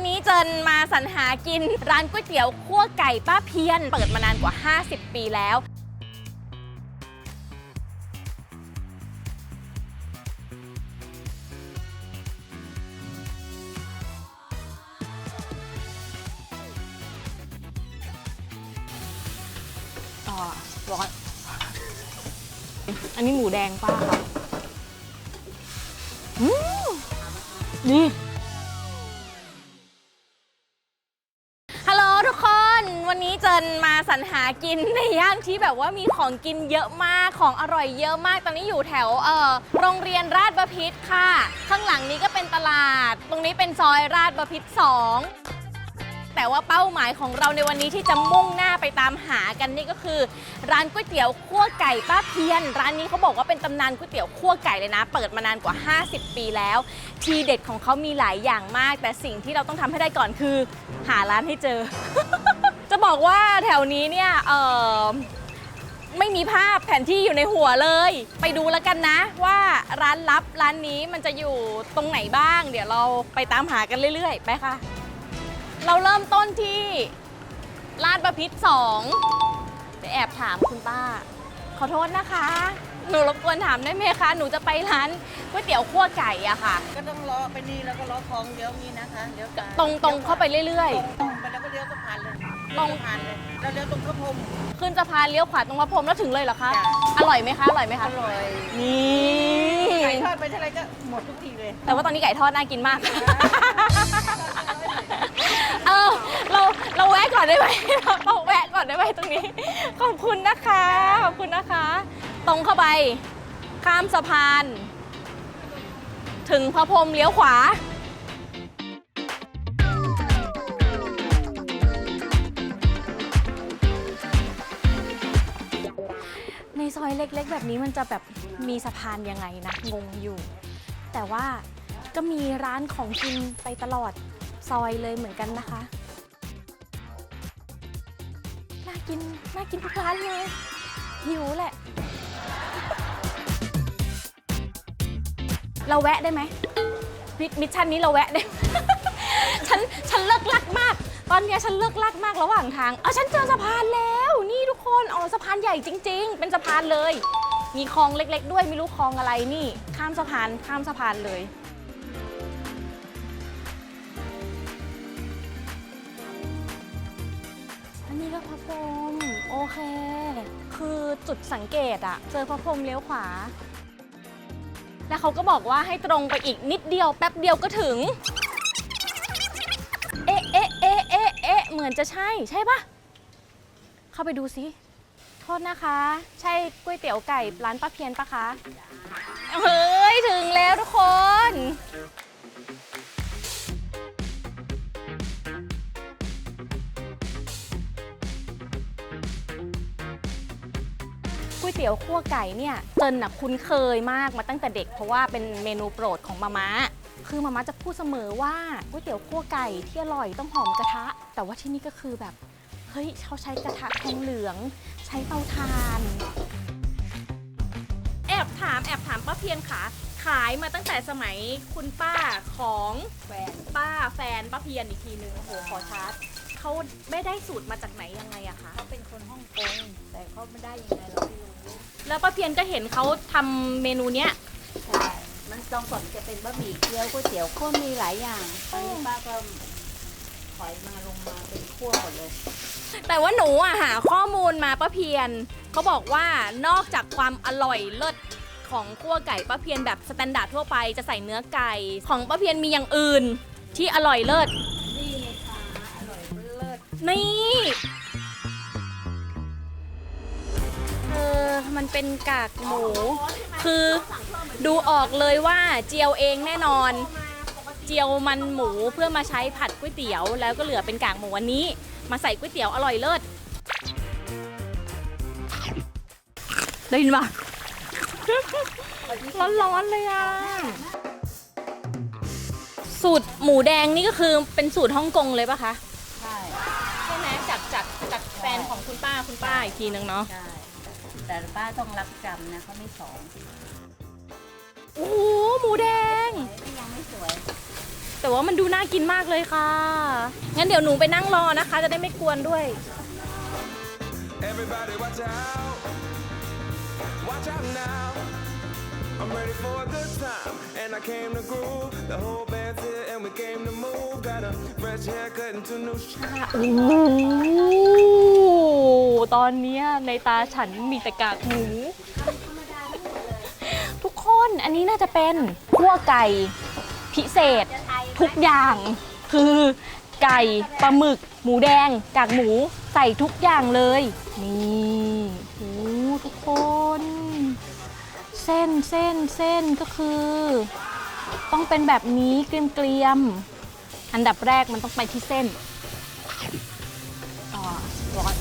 วันนี้เจินมาสรรหากิน ร้านก๋วยเตี๋ยวคั่วไก่ป้าเพียน เปิดมานานกว่า 50 ปีแล้ว อ๋อร้อน อันนี้หมูแดงป้าค่ะอืมดี กินในย่านที่แบบว่ามีของกินเยอะมากของอร่อยเยอะมาก ตอนนี้อยู่แถวเอ่อโรงเรียนราชบพิตรค่ะ ข้างหลังนี้ก็เป็นตลาด ตรงนี้เป็นซอยราชบพิตร2แต่ว่าเป้าหมายของเราในวันนี้ที่จะมุ่งหน้าไปตามหากันนี่ก็คือ ร้านก๋วยเตี๋ยวคั่วไก่ป้าเพียน ร้านนี้เขาบอกว่าเป็นตำนานก๋วยเตี๋ยวคั่วไก่เลยนะ เปิดมานานกว่า 50 ปีแล้ว ทีเด็ดของเขามีหลายอย่างมาก แต่สิ่งที่เราต้องทำให้ได้ก่อนคือ หาร้านให้เจอ บอกว่าแถวนี้เนี่ยเออไม่มีภาพแผนที่อยู่ในหัวเลย ไปดูแล้วกันนะ ว่าร้านลับร้านนี้มันจะอยู่ตรงไหนบ้าง เดี๋ยวเราไปตามหากันเรื่อยๆ ไปค่ะ เราเริ่มต้นที่ลาดประพิษสองเดี๋ยวแอบถามคุณป้า ขอโทษนะคะ หนูรบกวนถามได้ไหมคะ หนูจะไปร้านก๋วยเตี๋ยวคั่วไก่อะค่ะ ก็ต้องล้อไปนี่แล้วก็ล้อคลองเลี้ยวนี้นะคะเลี้ยวซ้ายตรงตรงเข้าไปเรื่อย ตรงๆไปแล้วก็เลี้ยวสะพานเลยตรงสะพานเลยแล้วเลี้ยวตรงข้าวพรมๆ ขึ้นสะพานเลี้ยวขวาตรงพระพรหมแล้วถึงเลยเหรอคะ จ้ะ อร่อยไหมคะ อร่อยไหมอคะ ร่อยนี่ ไก่ทอดไปเท่าไหรก็หมดทุกทีเลย แต่ว่าตอนนี้ไก่ทอดน่ากินมาก เออเราเราแวะก่อนได้ไหมเราแวะก่อนได้ไหมตรงนี้ ขอบคุณนะคะ ขอบคุณนะคะ ตรงเข้าไป ข้ามสะพาน ถึงพระพรหมเลี้ยวขวา ในซอยเล็กๆ แบบนี้มันจะแบบมีสะพานยังไงนะ งงอยู่ แต่ว่าก็มีร้านของกินไปตลอดซอยเลยเหมือนกันนะคะ น่ากิน น่ากินทุกร้านเลย หิวแหละ เราแวะได้ไหมมิมิชชั่นนี้เราแวะได้ ฉันฉันเลิกลักมาก ตอนเนี้ยฉันเลิกลักมากระหว่างทางเอาฉันเจอสะพานแล้วนี่ทุกคนอ๋อสะพานใหญ่จริง ๆ เป็นสะพานเลย มีคลองเล็ก ๆ ด้วยไม่รู้คลองอะไรนี่ ข้ามสะพานข้ามสะพานเลย อันนี้ก็พระพรหมโอเค คือจุดสังเกตอะเจอพระพรหมเลี้ยวขวา แล้วเขาก็บอกว่าให้ตรงไปอีกนิดเดียวแป๊บเดียวก็ถึง เอ๊ะเอ๊ะเอ๊ะเอ๊ะเอ๊ะเหมือนจะใช่ใช่ปะเข้าไปดูสิโทษนะคะ ใช่ก๋วยเตี๋ยวไก่ร้านป้าเพียนปะคะ เฮ้ย ถึงแล้วทุกคน ก๋วยเตี๋ยวคั่วไก่เนี่ยเจนน่ะคุ้นเคยมากมาตั้งแต่เด็ก เพราะว่าเป็นเมนูโปรดของมาม่าคือมาม่าจะพูดเสมอว่าก๋วยเตี๋ยวคั่วไก่ที่อร่อยต้องหอมกระทะ แต่ว่าที่นี่ก็คือแบบเฮ้ยเขาใช้กระทะทองเหลือง ใช้เตาถ่านแอบถามแอบถามป้าเพียนค่ะขายมาตั้งแต่สมัยคุณป้าของแฟนป้าแฟนป้าเพียนอีกทีนึงโอ้โหขอชาร์จ เขาไม่ได้สูตรมาจากไหนยังไงอะคะเขาเป็นคนฮ่องกงแต่เขาไม่ได้ยังไงเราไม่รู้แล้วป้าเพียนก็เห็นเขาทำเมนูเนี้ยใช่มันต้องก่อนจะเป็นบะหมี่เกี๊ยวก๋วยเตี๋ยวก็มีหลายอย่างตอนนี้ป้าก็ถอยมาลงมาเป็นขั้วหมดเลยแต่ว่าหนูอะหาข้อมูลมาป้าเพียนเขาบอกว่านอกจากความอร่อยเลิศของคั่วไก่ป้าเพียนแบบสแตนดาร์ดทั่วไปจะใส่เนื้อไก่ ของป้าเพียนมีอย่างอื่นที่อร่อยเลิศ นี่ไงคะอร่อยเลิศ นี่ เออ มันเป็นกากหมู คือดูออกเลยว่าเจียวเองแน่นอน เจียวมันหมูเพื่อมาใช้ผัดก๋วยเตี๋ยว แล้วก็เหลือเป็นกากหมูอันนี้ มาใส่ก๋วยเตี๋ยวอร่อยเลิศ ได้ยินปะร้อนๆเลยอะ สูตรหมูแดงนี่ก็คือเป็นสูตรฮ่องกงเลยปะคะ นของคุณป้าคุณป้าอีกทีนึงเนาะใช่แต่ป้าต้องรับจำนะเขาไม่สอนโอ้โหหมูแดง ไม่ยังไม่สวย แต่ว่ามันดูน่ากินมากเลยค่ะ งั้นเดี๋ยวหนูไปนั่งรอนะคะ จะได้ไม่กวนด้วย Everybody watch out. Watch out now. I'm ready for a good time. And I came to groove. The whole band's here and we came to move. Got a fresh haircut and two new shoes. โอ้โหตอนเนี้ยในตาฉันมีแต่กากหมู ทุกคนอันนี้น่าจะเป็นขั่วไก่พิเศษทุกอย่าง คือไก่ปลาหมึก หมูแดงกากหมูใส่ทุกอย่างเลย นี่โอ้ทุกคน ส้นเส้นเส้นก็คือ ต้องเป็นแบบนี้เกรียมๆอันดับแรกมันต้องไปที่เส้นอ่าร้อน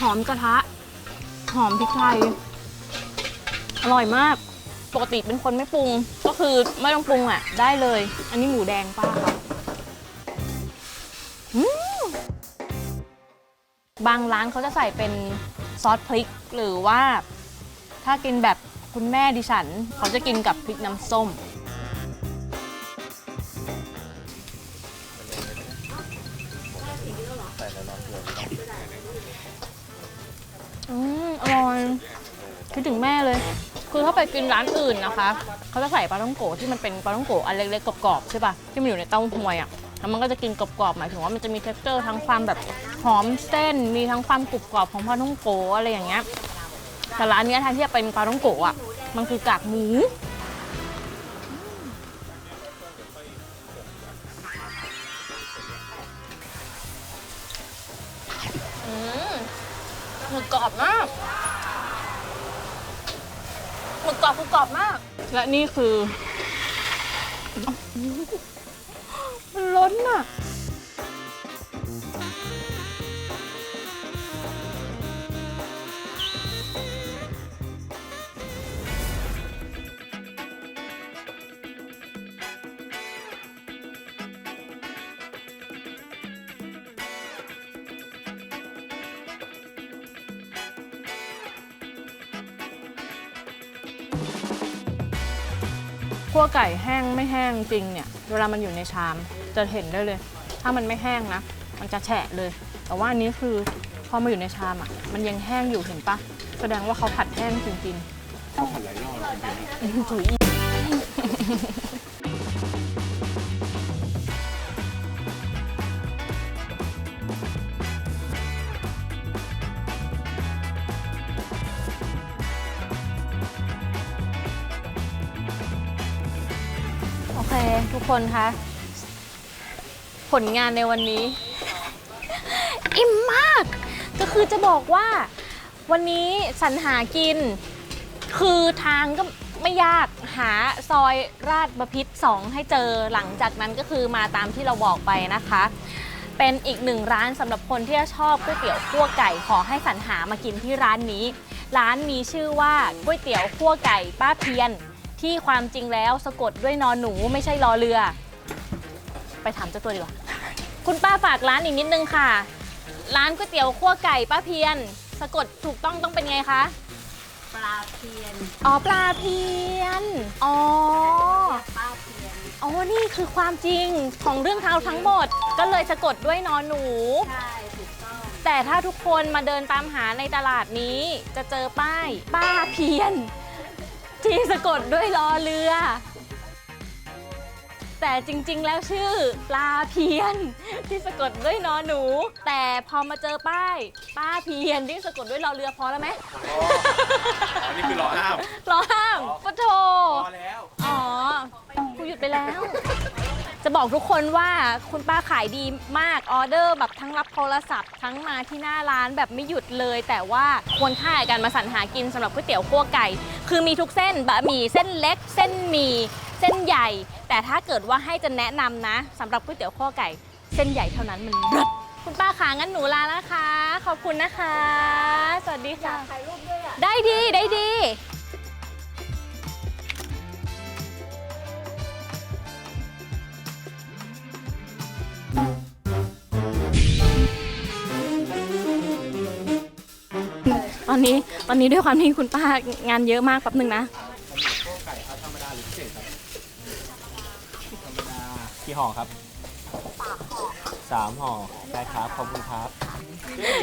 หอมกระทะ หอมพริกไทย อร่อยมาก ปกติเป็นคนไม่ปรุง ก็คือไม่ต้องปรุงอะ ได้เลย อันนี้หมูแดงป้าค่ะอืมบางร้านเขาจะใส่เป็นซอสพริกหรือว่า ถ้ากินแบบคุณแม่ดิฉัน เขาจะกินกับพริกน้ำส้ม อืมอร่อยคิดถึงแม่เลย คือถ้าไปกินร้านอื่นนะคะ เขาจะใส่ปลาท่องโกะที่มันเป็นปลาท่องโกะอันเล็กๆกรอบๆใช่ป่ะ ที่มันอยู่ในเต้าหวยอะ แล้วมันก็จะกินกรอบๆหมายถึงว่ามันจะมี t e x t อร์ทั้งความแบบหอมเส้น มีทั้งความกรุบกรอบของปลาท่องโกะอะไรอย่างเงี้ย แต่ร้านเนี้ยแทนที่จะเป็นปลาท่องโกะอะ มันคือกากหมู อืมหมึกกรอบมากหมึกกรอบคือกรอบมาก และนี่คือมันล้นอะ คั่วไก่แห้งไม่แห้งจริงเนี่ยเวลามันอยู่ในชามจะเห็นได้เลย ถ้ามันไม่แห้งนะ มันจะแฉะเลย แต่ว่าอันนี้คือพอมาอยู่ในชามอะ มันยังแห้งอยู่เห็นปะแสดงว่าเขาผัดแห้งจริงๆเขาผัดหลายรอบถุย ทุกคนคะ ผลงานในวันนี้ อิ่มมาก ก็คือจะบอกว่า วันนี้สรรหากิน คือทางก็ไม่ยากหาซอยราชบพิษ2ให้เจอหลังจากนั้นก็คือมาตามที่เราบอกไปนะคะ เป็นอีกหนึ่งร้านสำหรับคนที่ชอบก๋วยเตี๋ยวคั่วไก่ขอให้สรรหามากินที่ร้านนี้ ร้านมีชื่อว่าก๋วยเตี๋ยวคั่วไก่ป้าเพียน ที่ความจริงแล้วสะกดด้วยนอนหนูไม่ใช่รอเรือ ไปถามเจ้าตัวดีกว่า คุณป้าฝากร้านอีกนิดนึงค่ะ ร้านก๋วยเตี๋ยวคั่วไก่ป้าเพียน สะกดถูกต้องต้องเป็นไงคะปลาเพียนอ๋อปลาเพียนอ๋อป้าเพียนอ๋อ นี่คือความจริงของเรื่องราวทั้งหมด ก็เลยสะกดด้วยนอนหนู ใช่ถูกต้องแต่ถ้าทุกคนมาเดินตามหาในตลาดนี้ จะเจอป้าย ป้าเพียน ที่สะกดด้วยรอเรือ แต่จริงๆ แล้วชื่อปลาเพียน ที่สะกดด้วยนอหนู แต่พอมาเจอป้ายป้าเพียนที่สะกดด้วยรอเรือพอแล้วไหมอันนี้คือรอห้ามรอห้ามปะโทพอแล้ว อ๋อกูหยุดไปแล้ว จะบอกทุกคนว่าคุณป้าขายดีมากออเดอร์ แบบทั้งรับโทรศัพท์ ทั้งมาที่หน้าร้านแบบไม่หยุดเลย แต่ว่าควรค่าแก่การมาสรรหากินสำหรับก๋วยเตี๋ยวคั่วไก่ คือมีทุกเส้นบะหมี่เส้นเล็ก เส้นหมี่เส้นใหญ่ แต่ถ้าเกิดว่าให้จะแนะนำนะสำหรับก๋วยเตี๋ยวคั่วไก่ เส้นใหญ่เท่านั้นมันเลิศคุณป้าขางั้นหนูลาแล้วนะคะ ขอบคุณนะคะ สวัสดีค่ะ ถ่ายรูปด้วยอะ ได้ดีได้ดี อนนี้ตอนนี้ด้วยความที่คุณป้างานเยอะมากแป๊บหนึ่งนะไก่ครับธรรมดาหรือพิเศษครับธรรมดาพี่ห่อครับสามห่อได้ครับขอบคุณครับ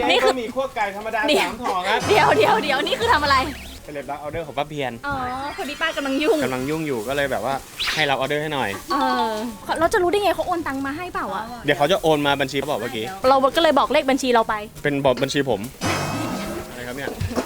นี่คือมีขั้วไก่ธรรมดาสามห่อครับเดี๋ยวเดี๋ยวเดี๋ยวนี่คือทำอะไรเป็นเล็บรับออเดอร์ของป้าเพียนอ๋อพอดีป้ากำลังยุ่งกำลังยุ่งอยู่ก็เลยแบบว่าให้รับออเดอร์ให้หน่อยเออเราจะรู้ได้ไงเขาโอนตังมาให้เปล่าอะเดี๋ยวเขาจะโอนมาบัญชีเขาบอกเมื่อกี้เราก็เลยบอกเลขบัญชีเราไป เป็นบอกบัญชีผม ครับเนี่ย